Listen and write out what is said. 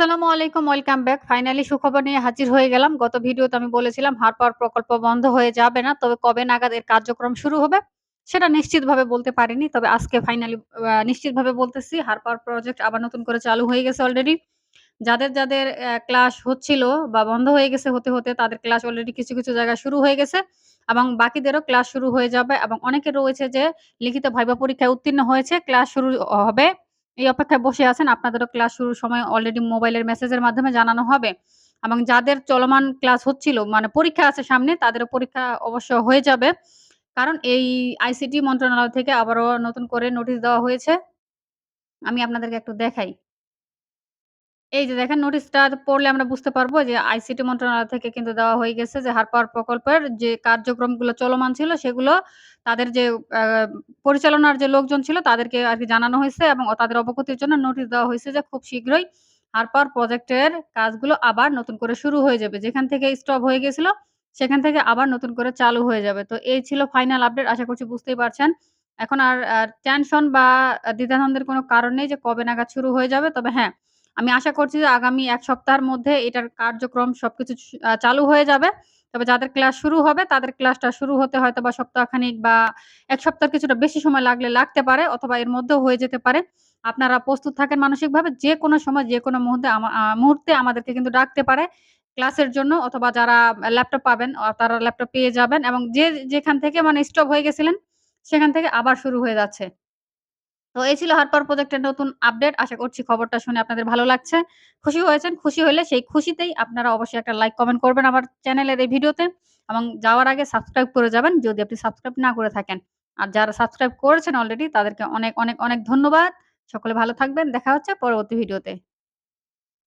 আসসালামু আলাইকুম welcome back. Finally সুখবর নিয়ে হাজির হয়ে গেলাম। গত ভিডিওতে আমি বলেছিলাম হাড় পাওয়ার প্রকল্প বন্ধ হয়ে যাবে না। তবে কবে নাগাদ এর কার্যক্রম শুরু হবে সেটা নিশ্চিতভাবে বলতে পারিনি। তবে আজকে ফাইনালি নিশ্চিতভাবে বলতেছি হাড় পাওয়ার প্রজেক্ট আবার নতুন করে চালু হয়ে গেছে অলরেডি। যাদের, যাদের ক্লাস হচ্ছিল বা বন্ধ হয়ে গেছে হতে, হতে তাদের ক্লাস অলরেডি কিছু, কিছু জায়গায় শুরু হয়ে গেছে এবং বাকিদেরও ক্লাস শুরু হয়ে যাবে এবং অনেকে রয়েছে যে লিখিত ভাইবা পরীক্ষায় উত্তীর্ণ হয়েছে, ক্লাস শুরু হবে। এই অপেক্ষায় বসে আছেন। আপনাদেরও ক্লাস শুরুর সময় অলরেডি মোবাইলের মেসেজের মাধ্যমে জানানো হবে এবং যাদের চলমান ক্লাস হচ্ছিল মানে পরীক্ষা আছে সামনে, তাদেরও পরীক্ষা অবশ্য হয়ে যাবে। কারণ এই আইসিটি মন্ত্রণালয় থেকে আবারও নতুন করে নোটিশ দেওয়া হয়েছে। আমি আপনাদেরকে একটু দেখাই। এই যে দেখেন নোটিশটা পড়লে আমরা বুঝতে পারব যে আইসিটি মন্ত্রণালয় থেকে কিন্তু দেওয়া হয়ে গেছে যে হাড় পাওয়ার প্রকল্পের যে কার্যক্রমগুলো চলমান ছিল সেগুলো তাদের যে পরিচালনার যে লোকজন ছিল তাদেরকে আর কি জানানো হয়েছে এবং তাদের অবগতির জন্য নোটিশ দেওয়া হয়েছে যে খুব শীঘ্রই হাড় পাওয়ার প্রজেক্টের কাজগুলো আবার নতুন করে শুরু হয়ে যাবে। যেখান থেকে স্টপ হয়ে গেছিল সেখান থেকে আবার নতুন করে চালু হয়ে যাবে। তো এই ছিল ফাইনাল আপডেট। আশা করছি বুঝতেই পারছেন। এখন আর টেনশন বা আ দ্বিধাদ্বন্দ্বের কোনো কারণ নেই যে কবে নাগাদ শুরু হয়ে যাবে। তবে হ্যাঁ, আমি আশা করছি যে আগামী এক সপ্তাহের মধ্যে এটার কার্যক্রম সবকিছু চালু হয়ে যাবে। তবে যাদের ক্লাস শুরু হবে, তাদের ক্লাসটা শুরু হতে হয়তোবা সপ্তাহখানেক বা এক সপ্তাহের কিছুটা বেশি সময় লাগলে লাগতে পারে অথবা এর মধ্যেও হয়ে যেতে পারে। আপনারা প্রস্তুত থাকেন মানসিকভাবে, যে কোনো সময়, যে কোনো মুহূর্তে মুহূর্তে আমাদেরকে কিন্তু ডাকতে পারে ক্লাসের জন্য অথবা যারা ল্যাপটপ পাবেন তারা ল্যাপটপ পেয়ে যাবেন এবং যে, যেখান থেকে মানে স্টপ হয়ে গেছিলেন, সেখান থেকে আবার শুরু হয়ে যাচ্ছে। তো এই ছিল হারপার প্রজেক্টের নতুন আপডেট। আশা করছি খবরটা শুনে আপনাদের ভালো লাগছে। খুশি হয়েছেন। খুশি হলে সেই খুশিতেই আপনারা অবশ্যই একটা লাইক কমেন্ট করবেন আমার চ্যানেলের এই ভিডিওতে এবং যাওয়ার আগে সাবস্ক্রাইব করে যাবেন যদি আপনি সাবস্ক্রাইব না করে থাকেন। আর যারা সাবস্ক্রাইব করেছেন অলরেডি তাদেরকে অনেক, অনেক, অনেক ধন্যবাদ। সকলে ভালো থাকবেন। দেখা হচ্ছে পরবর্তী ভিডিওতে।